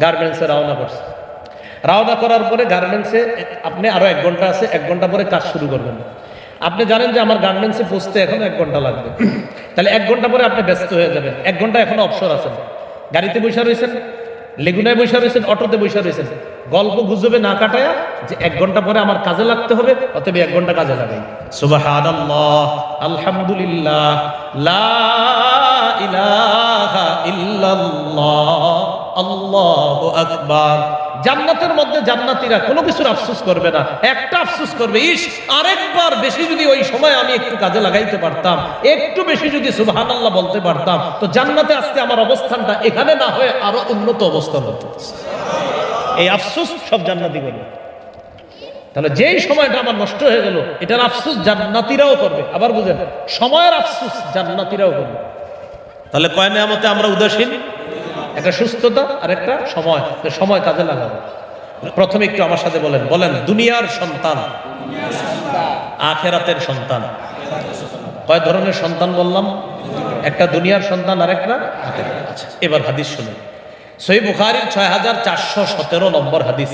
গার্মেন্টসে রওনা করছে। রওনা করার পরে গার্মেন্টসে আপনি আরও এক ঘণ্টা আছে, এক ঘণ্টা পরে কাজ শুরু করবেন। আপনি জানেন যে আমার গার্মেন্টসে পৌঁছতে এখন এক ঘণ্টা লাগবে। তাহলে এক ঘণ্টা পরে আপনি ব্যস্ত হয়ে যাবেন। এক ঘণ্টা এখনও অবসর আছেন। গাড়িতে বসে রয়েছেন, লেগুনায় বসে রয়েছেন, অটোতে বসে রয়েছেন। গল্প গুজবে না কাটায়া যে এক ঘণ্টা পরে আমার কাজে লাগতে হবে, অতএব এক ঘণ্টা কাজে সুবহানাল্লাহ, আলহামদুলিল্লাহ, লা আল্লাহু আকবার। জান্নাতের মধ্যে জান্নাতীরা কোনো কিছুর আফসোস করবে না। একটা আফসোস করবে, ইস, আরেকবার বেশি যদি ওই সময় আমি একটু কাজে লাগাইতে পারতাম, একটু বেশি যদি সুবহানাল্লাহ বলতে পারতাম, তো জান্নাতে আসতে আমার অবস্থানটা এখানে না হয়ে আরও উন্নত অবস্থান হতো। এই আফসোস সব জান্নাতি করবে। তাহলে যেই সময়টা আমার নষ্ট হয়ে গেল, এটার আফসোস জান্নাতিরাও করবে। আবার বুঝেন, সময়ের আফসোস জান্নাতিরাও করবে। তাহলে কয় আমরা উদাসীন? একটা সুস্থতা আর একটা সময়। সময় কাজে লাগাবো প্রথমে একটু আমার সাথে বলেন। বলেন দুনিয়ার সন্তান। আখেরাতের সন্তান। কয় ধরনের সন্তান বললাম? একটা দুনিয়ার সন্তান আর একটা আচ্ছা, এবার হাদিস শুনুন। সই বুখারির ছয় হাজার চারশো সতেরো নম্বর হাদিস।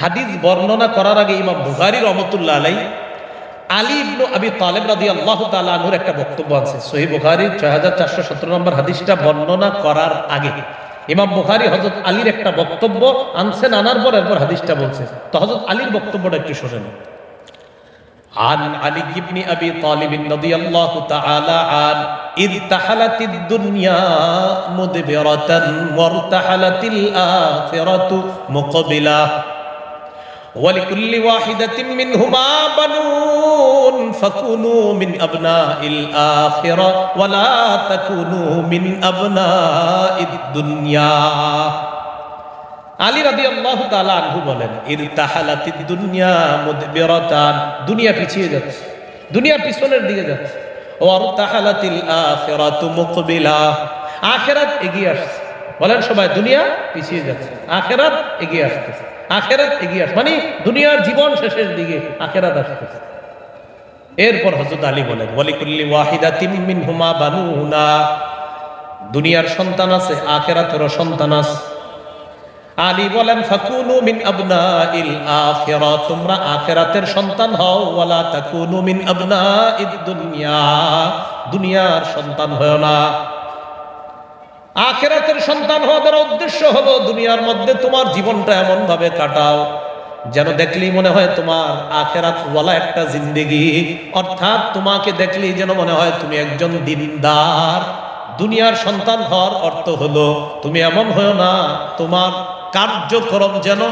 হাদিস বর্ণনা করার আগে ইমাম বুখারি রহমতুল্লাহ আলাই আলী ইবনু আবি তালেব রাদি আল্লাহ তালুর একটা বক্তব্য আছে। সহি বুখারির ছয় হাজার চারশো সতেরো নম্বর হাদিসটা বর্ণনা করার আগে। ইমাম বুখারি হজরত আলীর একটা বক্তব্য আনছেন আনার পর এরপর হাদিসটা বলছে তো হজরত আলীর বক্তব্যটা একটু শোনেন عن علي بن أبي طالب رضي الله تعالى عنه إذ تحلت الدنيا مدبرة وارتحلت الآخرة مقبلة ولكل واحدة منهما بنون فكونوا من أبناء الآخرة ولا تكونوا من أبناء الدنيا আলী রাদি আল্লাহ তালা আনহু বলেন ইরতাহালাতি দুনিয়া মুদবিরাতান দুনিয়া পিছিয়ে যাচ্ছে দুনিয়া পিছনের দিকে যাচ্ছে ওয়ার তাহালাতিল আখিরাতু মুকবিলা আখিরাত এগিয়ে আসছে বলেন সবাই দুনিয়া পিছিয়ে যাচ্ছে আখিরাত এগিয়ে আসতেছে আখিরাত এগিয়ে আসছে মানে দুনিয়ার জীবন শেষের দিকে আখিরাত আসতেছে। এরপর হযরত আলী বলেন, ওয়ালিকুল্লি ওয়াহিদাতিন মিনহুমা বানুনা। দুনিয়ার সন্তান আছে, আখিরাতেরও সন্তান আছে। আলী বলেন, ফাকুনু মিন আবনাইল আখিরা। তোমরা আখিরাতের সন্তান হও, ওয়ালা তাকুনু মিন আবনাইদ দুনিয়া। দুনিয়ার সন্তান হয় না। আখিরাতের সন্তান হওয়ার উদ্দেশ্য হলো দুনিয়ার মধ্যে তোমার জীবনটা এমন ভাবে কাটাও, যেন দেখলেই মনে হয় তোমার আখেরাত ওয়ালা একটা জিন্দেগি। অর্থাৎ তোমাকে দেখলেই যেন মনে হয় তুমি একজন দিনদার। দুনিয়ার সন্তান হওয়ার অর্থ হলো, তুমি এমন হয়েও না, তোমার কার্যক্রম যেন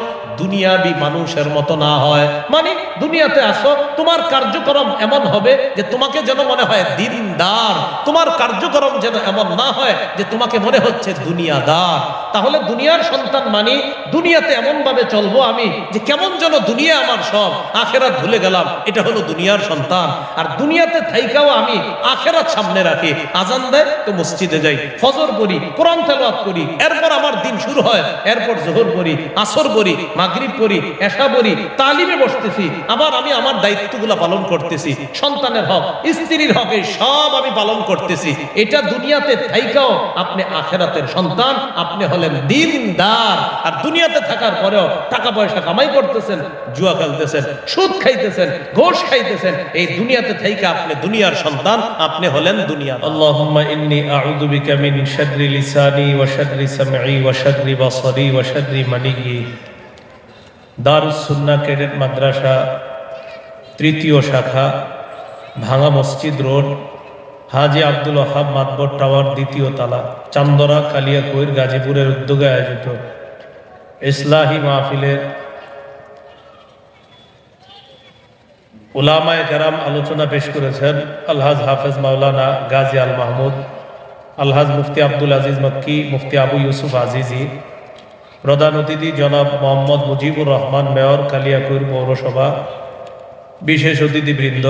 দুনিয়াবি মানুষের মতো না হয়। মানে দুনিয়াতে আসো, তোমার কার্যক্রম এমন হবে যে তোমাকে যেন মনে হয় দিনদার। তোমার কার্যক্রম যেন এমন না হয় যে তোমাকে মনে হচ্ছে দুনিয়াদার। তাহলে দুনিয়ার সন্তান মানে দুনিয়াতে এমন ভাবে চলবো আমি যে কেমন যেন দুনিয়া আমার সব, আখেরাত ভুলে গেলাম, এটা হলো দুনিয়ার সন্তান। আর দুনিয়াতে থাইকাও আমি আখেরাত সামনে রাখি। আজান দেয়, তো মসজিদে যাই। ফজর করি কোরআন তেলাওয়াত করি, এরপর আমার দিন শুরু হয়, এরপর জোহর পড়ি, আসর পড়ি মাগরিব পড়ি এশা পড়ি তালিমে বসতেছি, আবার আমি আমার দায়িত্বগুলো পালন করতেছি। সন্তানের হক, স্ত্রীর হক সব আমি পালন করতেছি। এটা দুনিয়াতে থাইকাও আপনি আখেরাতের সন্তান, আপনি হলেন দিনদার। আর দুনিয়াতে থাকার পরেও টাকা পয়সা কামাই করতেছেন, জুয়া খেলতেছেন, সুদ খাইতেছেন, ঘোষ খাইতেছেন, এই দুনিয়াতে থাইকা আপনি দুনিয়ার সন্তান, আপনি হলেন দুনিয়া আল্লাহুম্মা ইন্নী আউযু বিকা মিন শাররি লিসানি ওয়া শাররি সামঈ ওয়া শাররি বাসরি ওয়া শাররি মানিয়্যি। সুন্না ক্যাডেট মাদ্রাসা, তৃতীয় শাখা, ভাঙা মসজিদ রোড, হাজি আব্দুল ওহাব মাতবর টাওয়ার দ্বিতীয় তালা, চান্দরা কালিয়াকৈর গাজীপুরের উদ্যোগে আয়োজিত ইসলাহী মাহফিলের উলামায়ে কেরাম আলোচনা পেশ করেছেন আলহাজ হাফেজ মাওলানা গাজী আল মাহমুদ, আলহাজ মুফতি আব্দুল আজিজ মক্কি, মুফতি আবু ইউসুফ আজিজি প্রধান অতিথি জনাব মোহাম্মদ মুজিবুর রহমান মেয়র কালিয়াকুর পৌরসভা, বিশেষ অতিথিবৃন্দ,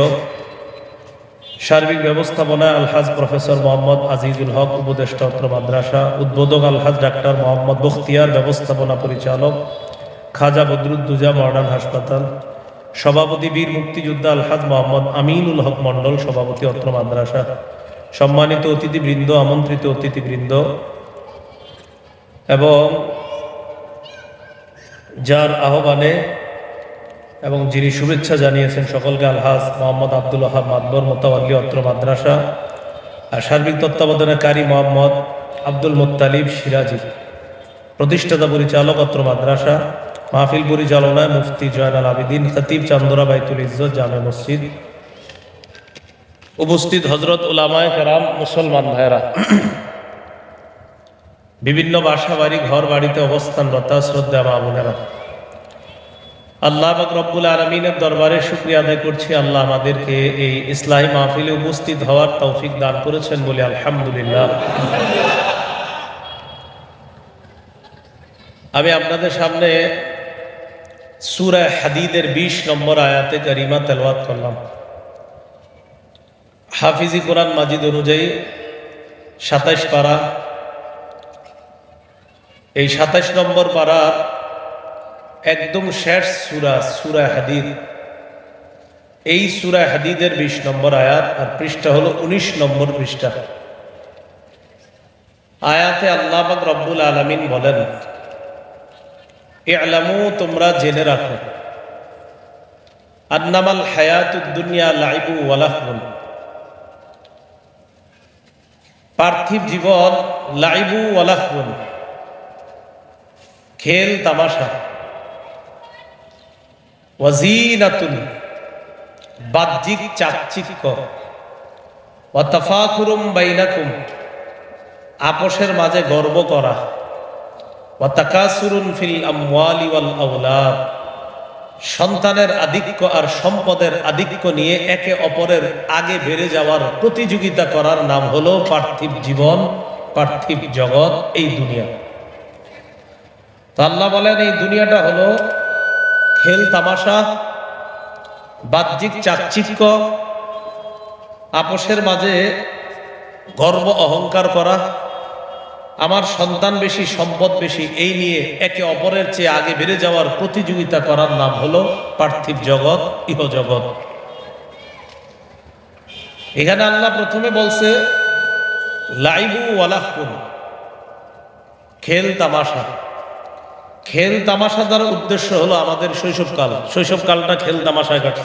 সার্বিক ব্যবস্থাপনায় আলহাজ প্রফেসর মোহাম্মদ আজিজুল হক, উপদেষ্টা মাদ্রাসা, উদ্বোধক আলহাজ ডাক্তার মোহাম্মদ বখতিয়ার, ব্যবস্থাপনা পরিচালক খাজা বদরুদ্দুজা, মডার্ন হাসপাতাল, সভাপতি বীর মুক্তিযোদ্ধা আলহাজ মোহাম্মদ আমিনুল হক মন্ডল সভাপতি অত্র মাদ্রাসা, সম্মানিত অতিথিবৃন্দ, আমন্ত্রিত অতিথিবৃন্দ, এবং যার আহ্বানে এবং যিনি শুভেচ্ছা জানিয়েছেন সকলকে, আলহাজ মোহাম্মদ আব্দুল ওহাব মাদবর মোতাবাল্লি অত্র মাদ্রাসা আর সার্বিক তত্ত্বাবধানকারী মোহাম্মদ আব্দুল মোত্তালিব সিরাজি, প্রতিষ্ঠাতা পরিচালক অত্র মাদ্রাসা, মাহফিল পরিচালনায় মুফতি জয়নাল আবিদিন, খতিব চান্দরা বাইতুল ইজ্জত জামে মসজিদ। উপস্থিত হজরত উলামায় কেরাম মুসলমান ভাইরা বিভিন্ন বাসা বাড়ি ঘর বাড়িতে অবস্থানরত, শ্রদ্ধা মা বোনেরা। আল্লাহ রব্বুল আলমিনের দরবারে শুক্রিয়া আদায় করছি। আল্লাহ আমাদেরকে এই ইসলাহী মাহফিলে উপস্থিত হওয়ার তৌফিক দান করেছেন বলে আলহামদুলিল্লাহ। আমি আপনাদের সামনে সুরা হাদিদের ২০ নম্বর আয়াতে কারিমা তেলওয়াত করলাম। হাফিজি কোরআন মাজিদ অনুযায়ী সাতাইশ পারা এই সাতাইশ নম্বর পাড়ার একদম শেষ সুরা সুরা হাদিদ। এই সুরা হাদিদের বিশ নম্বর আয়াত, আর পৃষ্ঠা হলো ১৯ নম্বর পৃষ্ঠা। আয়াতে আল্লাহ রব্বুল আলমিন বলেন এলামু তোমরা জেনে রাখো, আন্নামাল হায়াতুদ দুনিয়া লাইবু ওয়ালাহমুন পার্থিব জীবন লাইবু ওয়ালাহমুন খেল তামাশা। ওয়াজিনাতুন, বাহ্যিক চাকচিক্য। ওয়া তাফাখুরুম বাইনাকুম, আপোষের মাঝে গর্ব করা। ওয়া তাকাসুরুন ফিল আমওয়ালি ওয়াল আওলাদ, সন্তানের আধিক্য আর সম্পদের আধিক্য নিয়ে একে অপরের আগে বেড়ে যাওয়ার প্রতিযোগিতা করার নাম হলো পার্থিব জীবন, পার্থিব জগৎ, এই দুনিয়া। তো আল্লাহ বলেন, এই দুনিয়াটা হলো খেল, তামাশা, বাহ্যিক চাকচিক্য, আপোষের মাঝে গর্ব, অহংকার করা, আমার সন্তান বেশি, সম্পদ বেশি, এই নিয়ে একে অপরের চেয়ে আগে বেড়ে যাওয়ার প্রতিযোগিতা করার নাম হলো পার্থিব জগৎ ইহজগৎ এখানে আল্লাহ প্রথমে বলছে, লাইবু ওয়ালাহুন খেল, তামাশা। খেল তামাশা দ্বারা উদ্দেশ্য হলো আমাদের শৈশবকাল। শৈশবকালটা খেল তামাশায় কাটে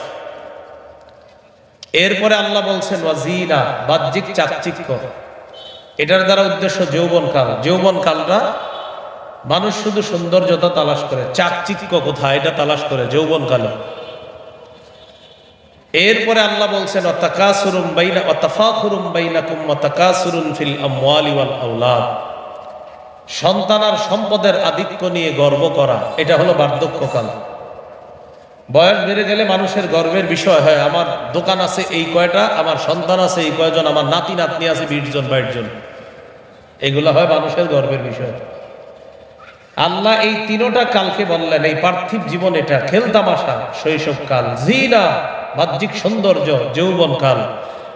এরপরে আল্লাহ বলছেন ওয়াজিনা বাহ্যিক চাকচিক্য। এটার দ্বারা উদ্দেশ্য যৌবনকাল। যৌবনকালটা মানুষ শুধু সৌন্দর্যতা তালাশ করে। চাকচিক্য কোথায়? এটা তালাশ করে যৌবনকালে। এরপরে আল্লাহ বলছেন অতাকাসুরুম বাইনা অতাফাখুরুম বাইনাকুম অতাকাসুরুন ফিল আমওয়ালি ওয়াল আওলাদ। সন্তান আর সম্পদের আধিক্য নিয়ে গর্ব করা, এটা হলো বার্ধক্যকাল। বয়স বেড়ে গেলে মানুষের গর্বের বিষয় হয়, আমার দোকান আছে এই কয়টা, আমার সন্তান আছে এই কয়জন, আমার নাতি নাতনি আছে বিশ জন, বাইশ জন। এগুলো হয় মানুষের গর্বের বিষয়। আল্লাহ এই তিনোটা কালকে বললেন, এই পার্থিব জীবন এটা খেলতামাশা শৈশবকাল, জিনা, বাহ্যিক সৌন্দর্য, যৌবনকাল।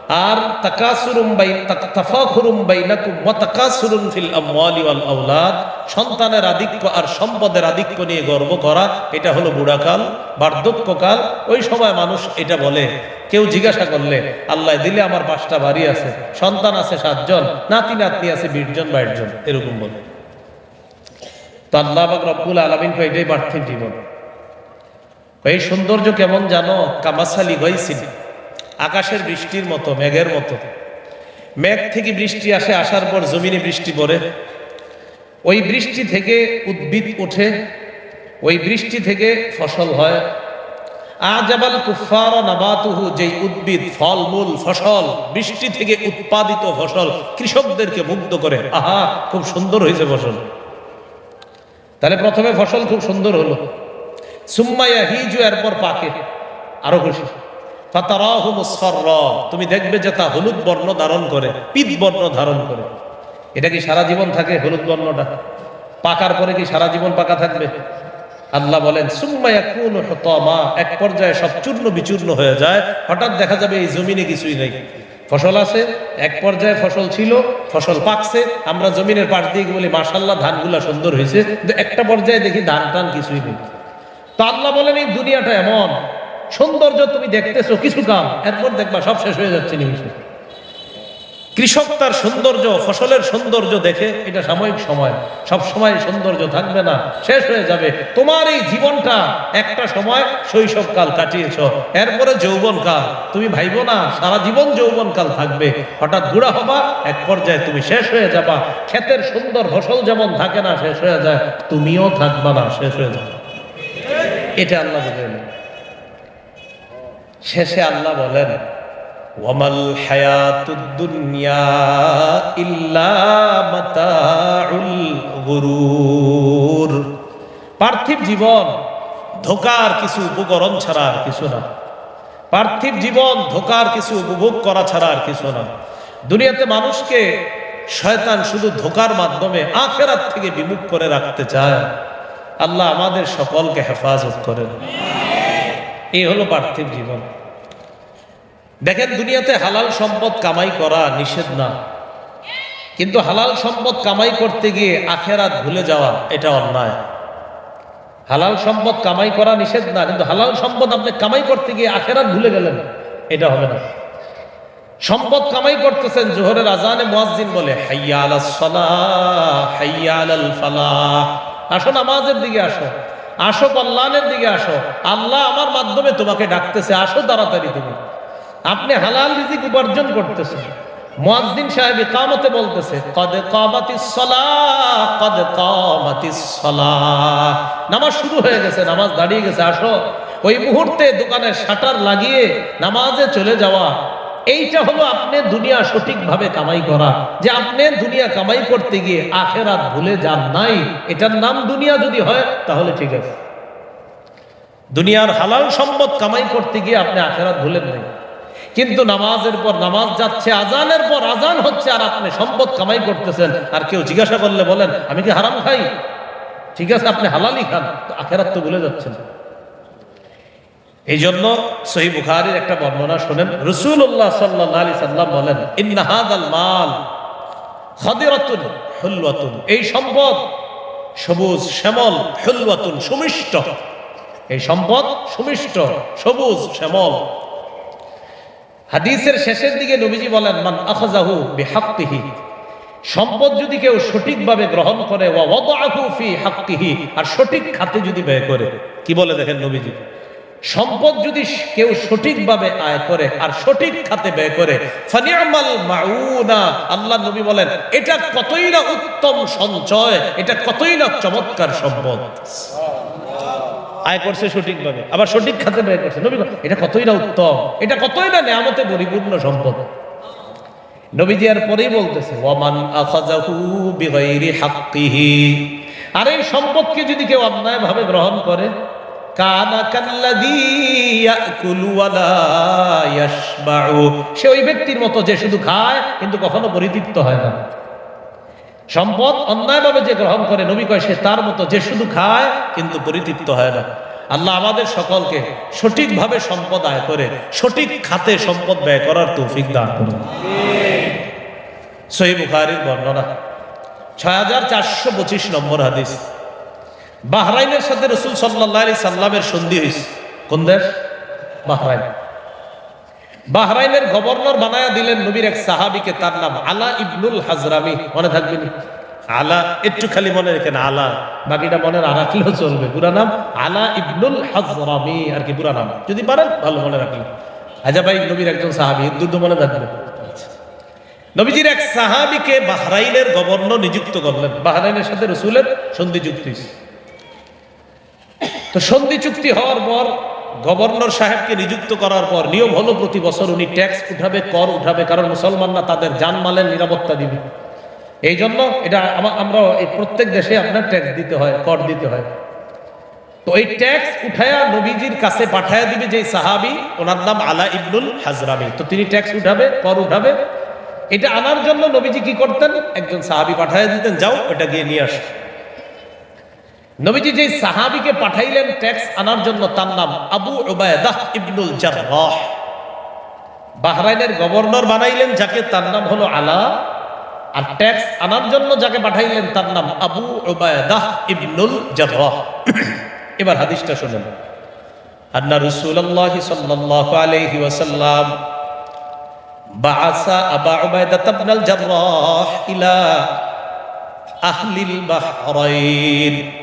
আর তাকাসুরুম বাই তাফাখুরুম বাইনাকুম ওয়া তাকাসুরুন ফিল আমওয়ালি ওয়াল আওলাদ। সন্তানের আধিক্য আর সম্পদের আধিক্য নিয়ে গর্ব করা, এটা হলো বুড়াকাল, বার্ধক্যকাল। ওই সময় মানুষ এটা বলে, কেউ জিজ্ঞাসা করলে, আল্লাহ দিলে আমার পাঁচটা বাড়ি আছে, সন্তান আছে সাতজন, নাতি নাতনি আছে বিশ জন বাইশ জন এরকম বলে। তো আল্লাহ রব্বুল আলামিন এটাই পার্থিব জীবন। এই সৌন্দর্য কেমন জানো? কামাসালি গাইসিন আকাশের বৃষ্টির মতো, মেঘের মতো। মেঘ থেকে বৃষ্টি আসে, আসার পর জমিনে বৃষ্টি পড়ে। ওই বৃষ্টি থেকে উদ্ভিদ ওঠে, ওই বৃষ্টি থেকে ফসল হয়। আজাবাল কুফার নাবাতুহু, যেই উদ্ভিদ ফলমূল ফসল, বৃষ্টি থেকে উৎপাদিত ফসল কৃষকদেরকে মুগ্ধ করে। আহা, খুব সুন্দর হয়েছে ফসল। তাহলে প্রথমে ফসল খুব সুন্দর হলো। সুম্মাইয়া হিজু এরপর পাকে, আরও খুশি। তুমি দেখবে যে তা হলুদ বর্ণ ধারণ করে, পিত বর্ণ ধারণ করে। এটা কি সারা জীবন থাকে হলুদ বর্ণটা? পাকার পরে কি সারা জীবন পাকা থাকবে? আল্লাহ বলেন হতমা এক পর্যায়ে সব চূর্ণ বিচূর্ণ হয়ে যায়। হঠাৎ দেখা যাবে এই জমিনে কিছুই নেই। ফসল আছে, এক পর্যায়ে ফসল ছিল, ফসল পাকছে, আমরা জমিনের পাশ দিয়ে বলি মাসাল্লাহ ধানগুলা সুন্দর হয়েছে, কিন্তু একটা পর্যায়ে দেখি ধান টান কিছুই নেই। তো আল্লাহ বলেন, এই দুনিয়াটা এমন সৌন্দর্য তুমি দেখতেছো কিছু কাম এরপর দেখবা সব শেষ হয়ে যাচ্ছে নিমিশে কৃষক তার সৌন্দর্য, ফসলের সৌন্দর্য দেখে, এটা সাময়িক সময়। সব সময় সৌন্দর্য থাকবে না, শেষ হয়ে যাবে। তোমার এই জীবনটা একটা সময় শৈশবকাল কাটিয়েছ, এরপরে যৌবনকাল। তুমি ভাইবো না, সারা জীবন যৌবনকাল থাকবে। হঠাৎ বুড়া হবা, এক পর্যায়ে তুমি শেষ হয়ে যাবা। ক্ষেতের সুন্দর ফসল যেমন থাকে না, শেষ হয়ে যায়। তুমিও থাকবা না, শেষ হয়ে যাবে। এটা আল্লাহ শেষে আল্লাহ বলেন, ওয়ামাল হায়াতুদ্দুনিয়া পার্থিব জীবন ধোকার কিছু উপকরণ ছাড়া আর কিছু না। পার্থিব জীবন ধোকার কিছু উপভোগ করা ছাড়া আর কিছু না। দুনিয়াতে মানুষকে শয়তান শুধু ধোকার মাধ্যমে আখেরাত থেকে বিমুখ করে রাখতে চায়। আল্লাহ আমাদের সকলকে হেফাজত করেন। এই হলো পার্থিব জীবন। দেখেন, দুনিয়াতে হালাল সম্পদ কামাই করা নিষেধ না। কিন্তু হালাল সম্পদ কামাই করতে গিয়ে আখেরাত ভুলে যাওয়া, এটা অন্যায়। হালাল সম্পদ কামাই করা নিষেধ না, কিন্তু হালাল সম্পদ আপনি কামাই করতে গিয়ে আখেরাত ভুলে গেলেন, এটা হবে না। সম্পদ কামাই করতেছেন, জোহরের আজানে মুয়াজ্জিন বলে, হাইয়া আলাস সালাহ, হাইয়া আলাল ফালাহ। আসো, নামাজের দিকে আসো। আসো কল্যাণের দিকে আসো। আল্লাহ আমার মাধ্যমে তোমাকে ডাকতেছে, আসো তাড়াতাড়ি তুমি। আপনি হালাল রিজিক উপার্জন করতেছেন। মুয়াজ্জিন সাহেব ইকামতে বলতেছে, কদ কামাতিস সালাহ, কদ কামাতিস সালাহ। নামাজ শুরু হয়ে গেছে, নামাজ দাঁড়িয়ে গেছে, আসো। ওই মুহূর্তে দোকানের শাটার লাগিয়ে নামাজে চলে যাওয়া এইটা হলো আপনি দুনিয়া সঠিকভাবে কামাই করা। যে আপনি দুনিয়া কামাই করতে গিয়ে আখেরাত ভুলে যান নাই, এটার নাম দুনিয়া যদি হয়, তাহলে ঠিক আছে। দুনিয়ার হালাল সম্পদ কামাই করতে গিয়ে আপনি আখেরাত ভুলেন নাই। কিন্তু নামাজের পর নামাজ যাচ্ছে, আজানের পর আজান হচ্ছে, আর আপনি সম্পদ কামাই করতেছেন, আর কেউ জিজ্ঞাসা করলে বলেন, আমি কি হারাম খাই? ঠিক আছে, আপনি হালালই খান আখেরাত তো ভুলে যাচ্ছেন। এই জন্য সহি বুখারির একটা বর্ণনা শোনেন রসুল্লাহ সাল্লাহ বলেন এই সম্পদ সবুজ শ্যামল হুলওয়াতুন সুমিষ্ট। এই সম্পদ সুমিষ্ট, সবুজ শ্যামল। হাদিসের শেষের দিকে নবীজি বলেন, মান আখাযাহু বিহাক্কিহি সম্পদ যদি কেউ সঠিকভাবে গ্রহণ করে, ওয়া ওয়াদাআহু ফি হাক্কিহি, আর সঠিক খাতে যদি ব্যয় করে। কি বলে দেখেন নবীজি? সম্পদ যদি কেউ সঠিকভাবে আয় করে আর সঠিক খাতে ব্যয় করে আল্লাহ নবী বলেন, এটা কতই না উত্তম সঞ্চয়, এটা কতই না চমৎকার সম্পদ। আয় করছে সঠিকভাবে, আবার সঠিক খাতে ব্যয় করছে। নবী এটা কতই না উত্তম, এটা কতই না নেয়ামতে পরিপূর্ণ সম্পদ। নবীজি আর পরেই বলতেছে, ওয়ামান আর এই সম্পদকে যদি কেউ অন্যায়ভাবে গ্রহণ করে সে ওই ব্যক্তির মতো যে শুধু খায়, কিন্তু কখনো পরিতৃপ্ত হয় না। সম্পদ অন্যায়ভাবে যে গ্রহণ করে, নবী কয় সে তার মতো যে শুধু খায়, কিন্তু পরিতৃপ্ত হয় না। আল্লাহ আমাদের সকলকে সঠিকভাবে সম্পদ আয় করে, সঠিক খাতে সম্পদ ব্যয় করার তৌফিক দান করুন। সহি বর্ণনা। ছয় হাজার চারশো পঁচিশ নম্বর হাদিস। বাহরাইনের সাথে রসুল সাল্লাহ সাল্লামের সন্ধি হয়েছে কোন দেশ? বাহরাইন। বাহরাইনের গভর্নর বানায়া দিলেন নবীর এক সাহাবিকে, তার নাম আলা ইবনুল হাজরামি। মনে থাকবে আলা, একটু খালি মনে রেখেন, আলা। বাকিটা মনে রাখলেও চলবে। পুরা নাম আলা ইবনুল হাজরামি, আর কি পুরা নাম। যদি পারেন, ভালো মনে রাখলেন। আজা ভাই, নবীর একজন সাহাবি, দুর্দ মনে থাকবে। নবীজির এক সাহাবিকে বাহরাইনের গভর্নর নিযুক্ত করলেন। বাহরাইনের সাথে রসুলের সন্ধি চুক্তি হয়েছে। তো সন্ধি চুক্তি হওয়ার পর গভর্নর সাহেবকে নিযুক্ত করার পর নিয়ম হলো প্রতি বছর উনি ট্যাক্স উঠাবে, কর উঠাবে, কারণ মুসলমানরা তাদের জানমালের নিরাপত্তা দিবে। এই জন্য এটা আমা- আমরা এই প্রত্যেক দেশে আপনার ট্যাক্স দিতে হয়, কর দিতে হয়। তো এই ট্যাক্স উঠায়া নবীজির কাছে পাঠায়া দিবে যে সাহাবি, ওনার নাম আলা ইবনুল হাজরামি। তো তিনি ট্যাক্স উঠাবে, কর উঠাবে। এটা আনার জন্য নবীজি কি করতেন? একজন সাহাবি পাঠায়া দিতেন, যাও এটা গিয়ে নিয়ে আস। নবীজি যে সাহাবিকে পাঠাইলেন ট্যাক্স আনার জন্য, তার নাম আবু উবায়দাহ ইবনুল জাররাহ। বাহরাইনের গভর্নর বানাইলেন যাকে, তার নাম হলো আলা। আর ট্যাক্স আনার জন্য যাকে পাঠাইলেন, তার নাম আবু উবায়দাহ ইবনুল জাররাহ। এবার হাদিসটা শুনেন। আন্না রাসূলুল্লাহ সাল্লাল্লাহু আলাইহি ওয়াসাল্লাম, বাআসা আবা উবাইদা ইবনুল জাররাহ ইলা আহলিল বাহরাইন।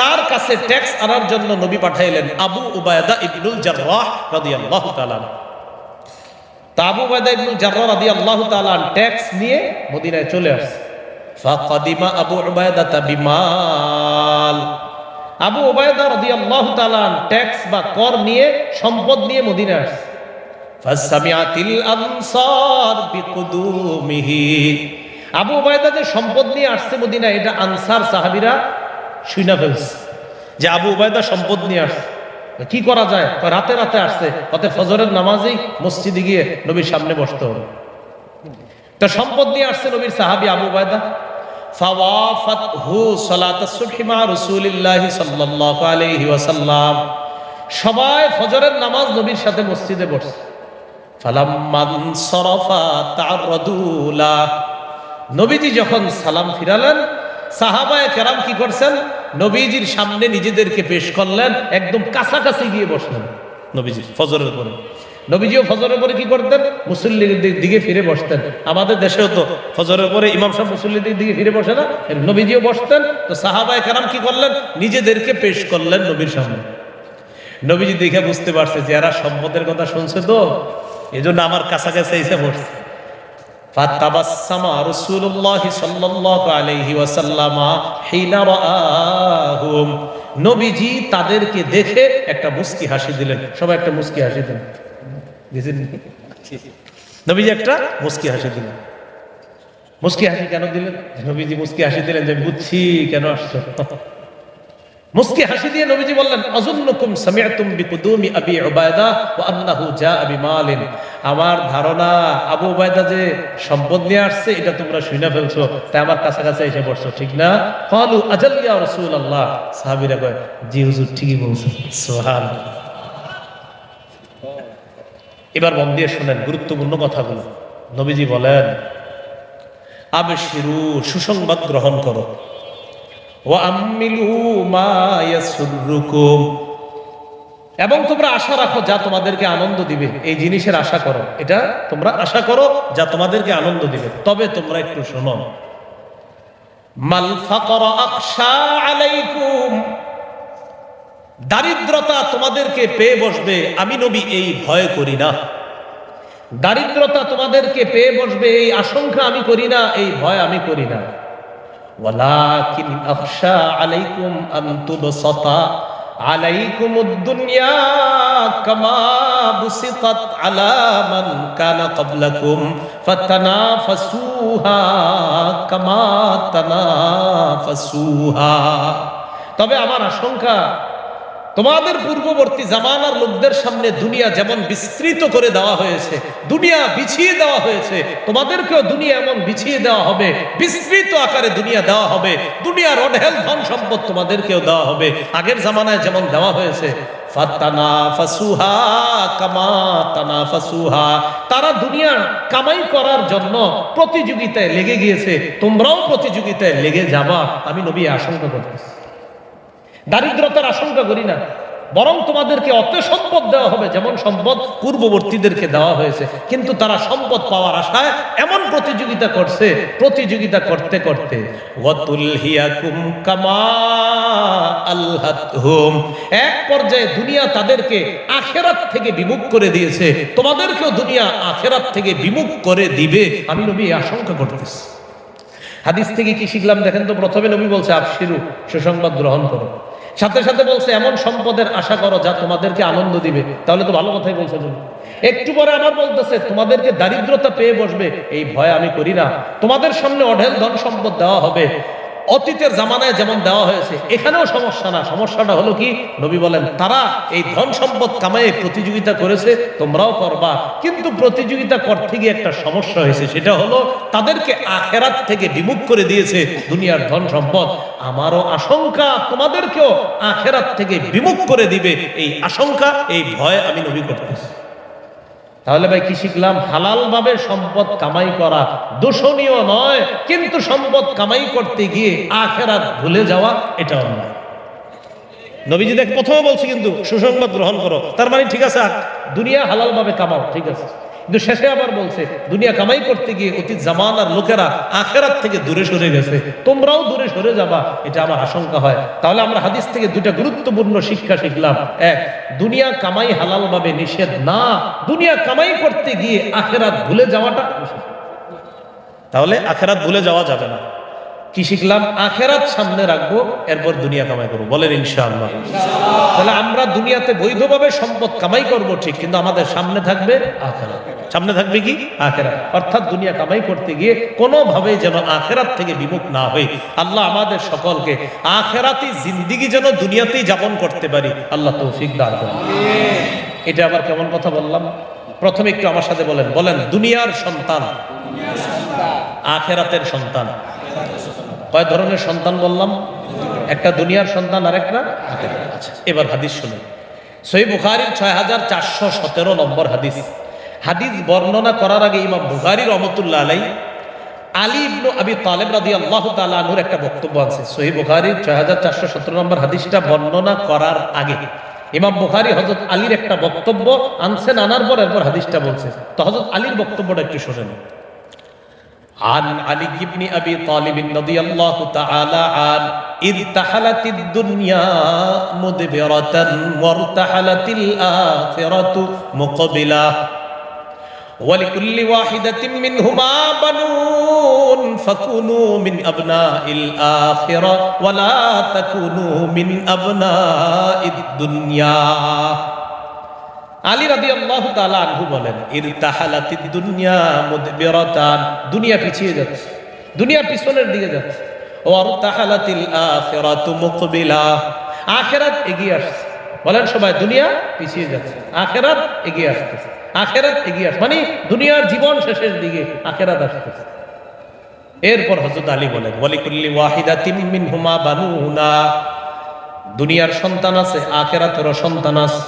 তার কাছে ট্যাক্স আনার জন্য নবী পাঠাইলেন আবু উবায়দা ইবনুল জাররাহ রাদিয়াল্লাহু তাআলা তা আবু উবায়দা ইবনুল জাররাহ রাদিয়াল্লাহু তাআলা ট্যাক্স নিয়ে মদিনায় চলে আসছে। ফাকাদিমা আবু উবায়দা বিমাল। আবু উবায়দা রাদিয়াল্লাহু তাআলা ট্যাক্স বা কর নিয়ে, সম্পদ নিয়ে মদিনায় আসছে। ফাসামিআতিল আনসার বিকুদুমিহি। আবু উবায়দা যে সম্পদ নিয়ে আসছে মদিনা এটা আনসার সাহাবীরা শুইনা ফেলছে। যে আবু উবায়দা সম্পদ নিয়ে আসছে। কি করা যায়? রাতে রাতে আসছে। অতএব ফজরের নামাজেই মসজিদে গিয়ে নবীর সামনে বসতে হবে। তো সম্পদ নিয়ে আসছে নবীর সাহাবী আবু উবায়দা। সবাই ফজরের নামাজ নবীর সাথে মসজিদে বসছে। নবীজি যখন সালাম ফিরালেন সাহাবায়ে কেরাম কি করছেন? নবীজির সামনে নিজেদেরকে পেশ করলেন, একদম কাছাকাছি গিয়ে বসলেন নবীজি, ফজরের পরে। নবীজিও ফজরের পরে কি করতেন? মুসল্লির দি- দিকে ফিরে বসতেন। আমাদের দেশেও তো ফজরের পরে ইমাম সাহেব মুসল্লিদের দিকে ফিরে বসে না নবীজিও বসতেন। তো সাহাবায় কেরাম কি করলেন? নিজেদেরকে পেশ করলেন নবীর সামনে। নবীজি দেখে বুঝতে পারছে যে এরা সম্পদের কথা শুনছে তো এই জন্য আমার কাছাকাছি এসে বসছে। ফাতাবাসসামা রাসূলুল্লাহ সাল্লাল্লাহু আলাইহি ওয়াসাল্লামা হিনা রাআহুম। নবীজি তাদেরকে দেখে একটা মুস্কি হাসি দিলেন। সবাই একটা মুস্কি হাসি দিলেন নবীজি একটা মুস্কি হাসি দিলেন। মুস্কি হাসি কেন দিলেন? নবীজি মুস্কি হাসি দিলেন যে, বুঝছি, কেন আসছো? মুস্কি হাসি দিয়ে নবীজি বললেন আজুন্নুকুম সামিআতুম বিকুদুমি আবি উবায়দা ওয়া আন্নাহু জাআ বিমালিন। আমার ধারণা, আবু উবায়দা যে সম্পদ নিয়ে আসছে, এটা তোমরা শুনে ফেলছো, তাই আমার কাছাকাছি এসে পড়ছো, ঠিক না? ক্বালু আজাল ইয়া রাসূলুল্লাহ। সাহাবীরা কয়, জি হুজুর, ঠিকই বলছেন। সুবহানাল্লাহ। এবার মন দিয়ে শুনেন গুরুত্বপূর্ণ কথাগুলো। নবীজি বলেন, আবশিরু, সুসংবাদ গ্রহণ করো। এবং তোমরা আশা রাখো যা তোমাদেরকে আনন্দ দিবে। এই জিনিসের আশা করো। এটা তোমরা আশা করো যা তোমাদেরকে আনন্দ দিবে। তবে তোমরা একটু শোনো। দারিদ্রতা তোমাদেরকে পেয়ে বসবে। আমি নবী, এই ভয় করি না। দারিদ্রতা তোমাদেরকে পেয়ে বসবে। এই আশঙ্কা আমি করি না। এই ভয় আমি করি না। ولكن أخشى عليكم أن تبسط عليكم الدنيا كما بسطت على من كان قبلكم فتنافسوها كما تنافسوها তবে আমার আশঙ্কা তোমাদের পূর্ববর্তী জামানার লোকদের সামনে দুনিয়া যেমন বিস্তৃত করে দেওয়া হয়েছে, দুনিয়া বিছিয়ে দেওয়া হয়েছে, তোমাদেরকেও দুনিয়া এমন বিছিয়ে দেওয়া হবে, বিস্তৃত আকারে দুনিয়া দেওয়া হবে, দুনিয়ার অঢেল ধন সম্পদ তোমাদেরকেও দেওয়া হবে। আগের জামানায় যেমন দেওয়া হয়েছে তারা দুনিয়া কামাই করার জন্য প্রতিযোগিতায় লেগে গিয়েছে, তোমরাও প্রতিযোগিতায় লেগে যাবা। আমি নবী আশঙ্কা করতেছি। দারিদ্রতার আশঙ্কা করি না। বরং তোমাদেরকে অত সম্পদ দেওয়া হবে, যেমন সম্পদ পূর্ববর্তীদেরকে দেওয়া হয়েছে। কিন্তু তারা সম্পদ পাওয়ার আশায় এমন প্রতিযোগিতা করছে, প্রতিযোগিতা করতে করতে এক পর্যায়ে দুনিয়া তাদেরকে আখেরাত থেকে বিমুখ করে দিয়েছে। তোমাদেরকেও দুনিয়া আখেরাত থেকে বিমুখ করে দিবে। আমি নবী আশঙ্কা করতেছি। হাদিস থেকে কি শিখলাম? দেখেন তো প্রথমে নবী বলছে আফসিরু সুসংবাদ গ্রহণ করো। সাথে সাথে বলছে, এমন সম্পদের আশা করো যা তোমাদেরকে আনন্দ দিবে। তাহলে তো ভালো কথাই বলছে একটু পরে আবার বলতেছে, তোমাদেরকে দারিদ্রতা পেয়ে বসবে, এই ভয় আমি করি না। তোমাদের সামনে অঢেল ধন সম্পদ দেওয়া হবে। অতীতের জামানায় যেমন দেওয়া হয়েছে, এখানেও সমস্যা না। সমস্যাটা হলো কি? নবী বলেন, তারা এই ধন সম্পদ কামায়ে প্রতিযোগিতা করেছে, তোমরাও করবা। কিন্তু প্রতিযোগিতা করতে গিয়ে একটা সমস্যা হয়েছে, সেটা হলো তাদেরকে আখেরাত থেকে বিমুখ করে দিয়েছে দুনিয়ার ধন সম্পদ। আমারও আশঙ্কা, তোমাদেরকেও আখেরাত থেকে বিমুখ করে দিবে। এই আশঙ্কা, এই ভয় আমি নবী করতেছি। তাহলে ভাই কি শিখলাম? হালাল ভাবে সম্পদ কামাই করা দূষণীয় নয়, কিন্তু সম্পদ কামাই করতে গিয়ে আখেরাত ভুলে যাওয়া এটা অন্যায় নবীজি দেখ, প্রথমে বলছি কিন্তু সুসংবাদ গ্রহণ করো। তার মানে ঠিক আছে দুনিয়া হালাল ভাবে কামাও, ঠিক আছে। কিন্তু শেষে আবার বলছে, দুনিয়া কামাই করতে গিয়ে অতীত জামানার লোকেরা আখেরাত থেকে দূরে সরে গেছে। তোমরাও দূরে সরে যাবা, এটা আমার আশঙ্কা হয়। তাহলে আমরা হাদিস থেকে দুটা গুরুত্বপূর্ণ শিক্ষা শিখলাম। এক, দুনিয়া কামাই হালাল ভাবে নিষেধ না। দুনিয়া কামাই করতে গিয়ে আখেরাত ভুলে যাওয়াটা তাহলে আখেরাত ভুলে যাওয়া যাবে না। কি শিখলাম? আখেরাত সামনে রাখব, এরপর দুনিয়া কামাই করব। বলেন ইনশাআল্লাহ। তাহলে আমরা দুনিয়াতে বৈধভাবে সম্পদ কামাই করব ঠিক, কিন্তু আমাদের সামনে থাকবে আখেরাত। সামনে থাকবে কি? আখেরাত। অর্থাৎ দুনিয়া কামাই করতে গিয়ে কোনোভাবে যেন আখেরাত থেকে বিমুখ না হই। আল্লাহ আমাদের সকলকে আখেরাতি জিন্দিগি যেন দুনিয়াতেই যাপন করতে পারি। আল্লাহ তৌফিক দান করুন। এটা আবার কেমন কথা বললাম? প্রথমে একটু আমার সাথে বলেন। বলেন, দুনিয়ার সন্তান। আখেরাতের সন্তান। কয় ধরনের সন্তান বললাম? একটা দুনিয়ার সন্তান আর একটা আচ্ছা এবার হাদিস শুনুন। সই বুখারির ছয় হাজার চারশো সতেরো নম্বর হাদিস। হাদিস বর্ণনা করার আগে ইমাম বুখারি রহমতুল্লাহ আলাই আলী ইবনু আবি তালেব রাদি আল্লাহ তালুর একটা বক্তব্য আছে। সহি বুখারির ছয় হাজার চারশো সতেরো নম্বর হাদিসটা বর্ণনা করার আগে ইমাম বুখারি হজরত আলীর একটা বক্তব্য আনছেন, আনার পর এরপর হাদিসটা বলছে তো হজরত আলীর বক্তব্যটা একটু শোনেন। عن علي بن أبي طالب رضي الله تعالى عنه إذ تحلت الدنيا مدبرة وارتحلت الآخرة مقبلة. ولكل واحدة منهما بنون فكونوا من أبناء الآخرة ولا تكونوا من أبناء الدنيا. আলী রাদি আল্লাহ আনহু বলেন ইরতাহালাতিদ দুনিয়া মুদবিরাতান দুনিয়া পিছিয়ে যাচ্ছে, দুনিয়া পিছনের দিকে যাচ্ছে। ওয়ারতাহালাতিল আখিরাতু মুকবিলা আখিরাত এগিয়ে আসছে। বলেন সবাই, দুনিয়া পিছিয়ে যাচ্ছে, আখিরাত এগিয়ে আসতেছে, আখিরাত এগিয়ে আসছে মানে দুনিয়ার জীবন শেষের দিকে আখিরাত আসতেছে। এরপর হযরত আলী বলেন, ওয়ালিকুল্লি ওয়াহিদাতিন মিনহুমা বানুনা দুনিয়ার সন্তান আছে, আখিরাতেরও সন্তান আছে।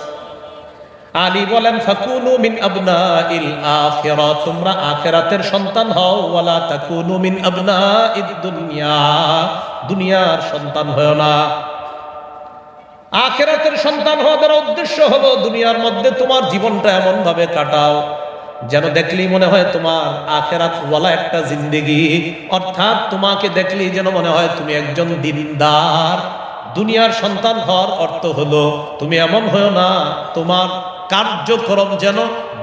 আলী বলেন, ফাকুনু মিন আবনাইল আখিরা তোমরা আখিরাতের সন্তান হও, ওয়ালা তাকুনু মিন আবনাইদ দুনিয়া দুনিয়ার সন্তান হয় না। আখিরাতের সন্তান হওয়ার উদ্দেশ্য হলো, দুনিয়ার মধ্যে তোমার জীবনটা এমন ভাবে কাটাও, যেন দেখলেই মনে হয় তোমার আখেরাত ওয়ালা একটা জিন্দেগি। অর্থাৎ তোমাকে দেখলেই যেন মনে হয় তুমি একজন দিনদার। দুনিয়ার সন্তান হওয়ার অর্থ হলো, তুমি এমন হয়েও না, তোমার কার্যক্রম যেন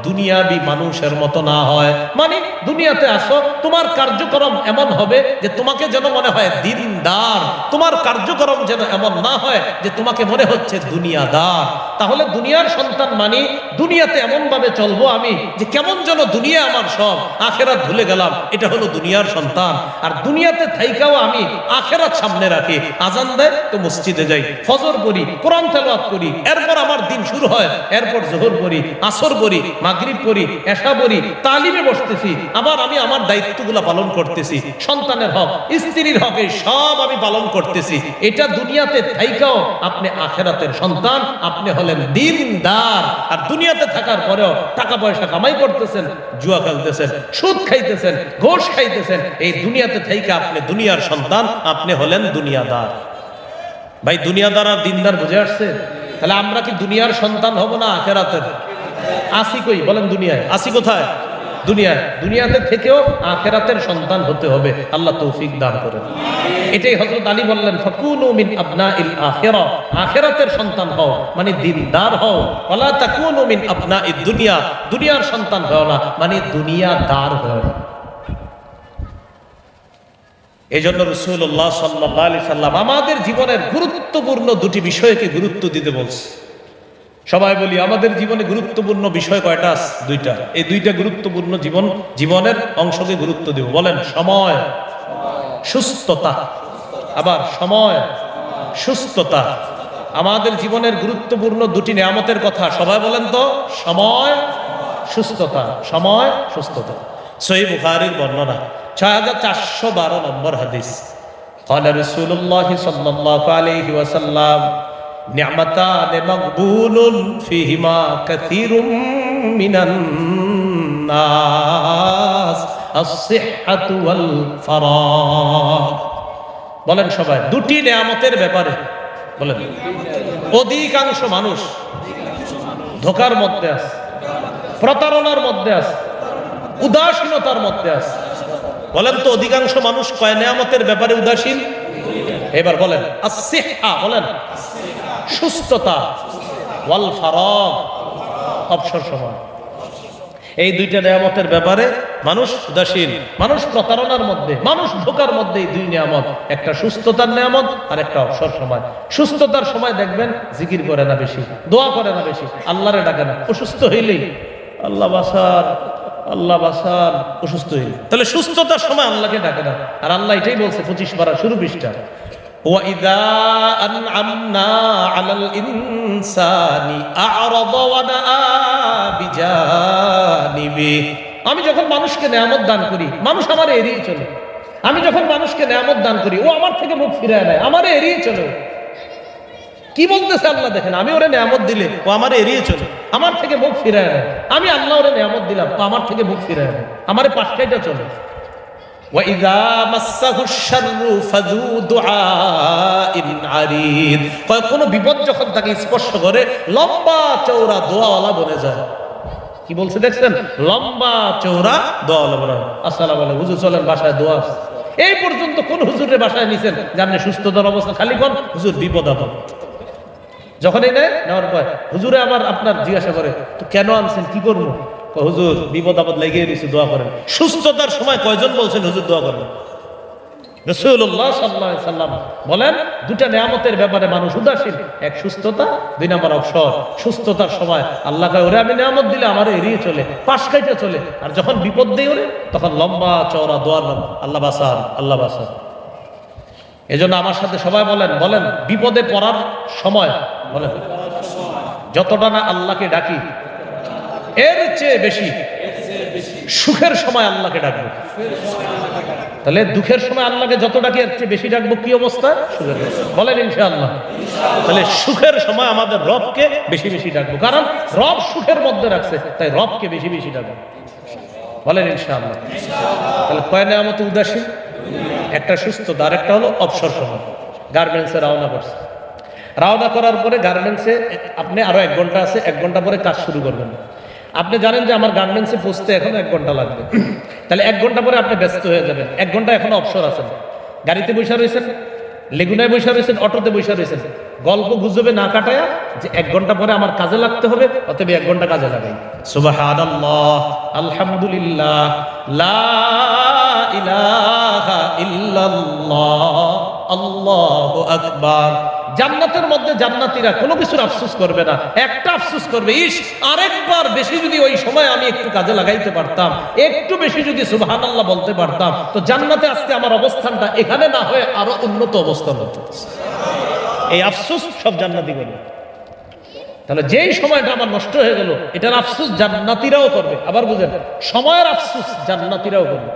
দুনিয়াবি মানুষের মতো না হয়। মানে দুনিয়াতে আসো, তোমার কার্যক্রম এমন হবে যে তোমাকে যেন মনে হয় দিনদার। তোমার কার্যক্রম যেন এমন না হয় যে তোমাকে মনে হচ্ছে দুনিয়াদার। তাহলে দুনিয়ার সন্তান মানে দুনিয়াতে এমন ভাবে চলবো আমি যে কেমন যেন দুনিয়া আমার সব, আখেরাত ভুলে গেলাম, এটা হলো দুনিয়ার সন্তান। আর দুনিয়াতে থাইকাও আমি আখেরাত সামনে রাখি। আজান দেয়, তো মসজিদে যাই। ফজর করি কোরআন তেলাওয়াত করি, এরপর আমার দিন শুরু হয়, এরপর জোহর পড়ি, আসর পড়ি, মাগরিব পড়ি, এশা পড়ি, তালিমে বসতেছি, আবার আমি আমার দায়িত্বগুলো পালন করতেছি, সন্তানের হক, স্ত্রীর হক এই সব আমি পালন করতেছি। এটা দুনিয়াতে থাইকাও আপনি আখেরাতের সন্তান, আপনি হলেন দিনদার। আর দুনিয়াতে থাকার পরেও টাকা পয়সা কামাই করতেছেন, জুয়া খেলতেছেন, সুদ খাইতেছেন, ঘোষ খাইতেছেন, এই দুনিয়াতে থাইকা আপনি দুনিয়ার সন্তান, আপনি হলেন দুনিয়াদার। ভাই, দুনিয়াদার আর দিনদার বুঝে আসছে? তাহলে আমরা কি দুনিয়ার সন্তান হব না আখেরাতের? আসি কই? বলেন দুনিয়ায়। আসি কোথায়? দুনিয়ায়। দুনিয়াতে থেকেও আখেরাতের সন্তান হতে হবে। আল্লাহ তৌফিক দান করেন। এটাই হযরত আলী বললেন, ফাকুনু মিন আবনাইল আখিরা। আখিরাতের সন্তান হও মানে দিনদার হও। ওয়ালা তাকুনু মিন আবনাইদ দুনিয়া। দুনিয়ার সন্তান হও না মানে দুনিয়াদার হও না। এই জন্য রসুল্লাহ সাল্লাহ আলি সাল্লাম আমাদের জীবনের গুরুত্বপূর্ণ দুটি বিষয়কে গুরুত্ব দিতে বলছে। সবাই বলি, আমাদের জীবনে গুরুত্বপূর্ণ বিষয় কয়টা আছে? দুইটা। এই দুইটা গুরুত্বপূর্ণ জীবন, জীবনের অংশকে গুরুত্ব দেব। বলেন, সময়, সুস্থতা, আবার সময়, সুস্থতা। আমাদের জীবনের গুরুত্বপূর্ণ দুটি নিয়ামতের কথা সবাই বলেন তো? সময়, সুস্থতা। সময়, সুস্থতা। বুখারির বর্ণনা। ছয় হাজার চারশো বারো নম্বর হাদিস قال رسول الله صلى الله عليه وسلم نعمتان مقبول فيهما كثير من الناس الصحة والفراغ বলেন সবাই দুটি নেয়ামতের ব্যাপারে বলেন অধিকাংশ মানুষ ধোকার মধ্যে আছে প্রতারণার মধ্যে আছে উদাসীনতার মধ্যে আছে বলেন তো, অধিকাংশ মানুষ কয় নেয়ামতের ব্যাপারে উদাসীন? এবার বলেন আসিহা বলেন। সুস্থতা ওয়াল ফারাগ। অবসর সময়। এই দুইটা নিয়ামতের ব্যাপারে মানুষ উদাসীন, মানুষ প্রতারণার মধ্যে, মানুষ ধোকার মধ্যে এই দুই নিয়ামত, একটা সুস্থতার নিয়ামত আর একটা অবসর সময়। সুস্থতার সময় দেখবেন জিকির করে না বেশি, দোয়া করে না বেশি, আল্লাহরে ডাকে না, অসুস্থ হইলেই আল্লাহ বাসার আল্লাহ বাসার অসুস্থ হইলে তাহলে সুস্থতার সময় আল্লাহকে ডাকে না আর আল্লাহ এটাই বলছে পঁচিশ বারা শুরু বিশটা وإذا أنعمنا على الإنسان أعرض ونأى بجانبه আমি যখন মানুষকে নেয়ামত দান করি মানুষ আমার এড়িয়ে চলে আমি যখন মানুষকে নেয়ামত দান করি ও আমার থেকে মুখ ফিরায় নেয় আমার এড়িয়ে চলে কি বলতেছে আল্লাহ দেখেন, আমি ওরে নেয়ামত দিলে ও আমার এড়িয়ে চলে। আমার থেকে মুখ ফিরায় না আমি আল্লাহ ওরে নেয়ামত দিলাম, ও আমার থেকে মুখ ফিরায় না আমার পাশটাইটা চলে। কোন বিপদ যখন তাকে স্পর্শ করে, লম্বা চৌরা দোয়াওয়ালা বনে যায়। কি বলছে দেখছেন? লম্বা চৌরা দোয়াওয়ালা বলে আসসালাম আলাইকুম, হুজুর চলেন, বাসায় দোয়া এই পর্যন্ত কোন হুজুরের বাসায় নিছেন যে আপনি সুস্থতার অবস্থা খালি কর, হুজুর বিপদ আপদ। যখনই নেয়, নেওয়ার পর হুজুরে আবার আপনার জিজ্ঞাসা করে, তো কেন আনছেন? কি করব? হুজুর, বিপদ আপদ লেগে দিয়েছে দোয়া করেন। সুস্থতার সময় কয়জন বলছেন, হুজুর, দোয়া করেন? রসুল্লাহ সাল্লাহ সাল্লাম বলেন, দুটা নিয়ামতের ব্যাপারে মানুষ উদাসীন। এক, সুস্থতা, দুই নম্বর অবসর। সুস্থতার সময় আল্লাহ ওরে আমি নিয়ামত দিলে আমার এড়িয়ে চলে, পাশ খাইতে চলে। আর যখন বিপদ দেই ওরে তখন লম্বা চওড়া দোয়ার আল্লাহ বাসান আল্লাহ বাসান এজন্য আমার সাথে সবাই বলেন বলেন, বিপদে পড়ার সময় যতটা না আল্লাহকে ডাকি, এর চেয়ে বেশি সুখের সময় আল্লাহকে ডাকবো। তাহলে দুঃখের সময় আল্লাহকে যত ডাকি, এর চেয়ে বেশি ডাকবো কি অবস্থা? সুখের বলেন ইনশাআল্লাহ। তাহলে সুখের সময় আমাদের রবকে বেশি বেশি ডাকবো। কারণ রব সুখের মধ্যে রাখছে, তাই রবকে বেশি বেশি ডাকবো। বলেন ইনশাআল্লাহ। তাহলে কয় নেয়ামত উদাসীন? একটা সুস্থ আর একটা হলো অবসর সময়। গার্মেন্টসে রওনা করছে। রওনা করার পরে গার্মেন্টসে আপনি আরও এক ঘণ্টা আছে, এক ঘণ্টা পরে কাজ শুরু করবেন। আপনি জানেন যে আমার গার্মেন্টসে পৌঁছতে এখন এক ঘণ্টা লাগবে। তাহলে এক ঘণ্টা পরে আপনি ব্যস্ত হয়ে যাবেন। এক ঘণ্টা এখন অবসর আছেন। গাড়িতে বসে রয়েছেন, লেগুনায় বসে রয়েছেন, অটোতে বসে রয়েছেন। গল্প গুজবে না কাটায়া যে এক ঘণ্টা পরে আমার কাজে লাগতে হবে, অতএব এক ঘণ্টা কাজে সুবহানাল্লাহ, আলহামদুলিল্লাহ আল্লাহু আকবার। জান্নাতের মধ্যে জান্নাতীরা কোনো কিছুর আফসোস করবে না। একটা আফসোস করবে ইস আরেকবার বেশি যদি ওই সময় আমি একটু কাজে লাগাইতে পারতাম, একটু বেশি যদি সুবহানাল্লাহ বলতে পারতাম, তো জান্নাতে আজকে আমার অবস্থানটা এখানে না হয়ে আরও উন্নত অবস্থান হতো। এই আফসোস সব জান্নাতি করবে। তাহলে যেই সময়টা আমার নষ্ট হয়ে গেল, এটার আফসোস জান্নাতিরাও করবে। আবার বুঝেন, সময়ের আফসোস জান্নাতিরাও করবে।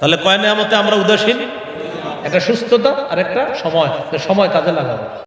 তাহলে কয় নেয়ামতে আমরা উদাসীন? একটা সুস্থতা আর একটা সময়। সময় কাজে লাগাবো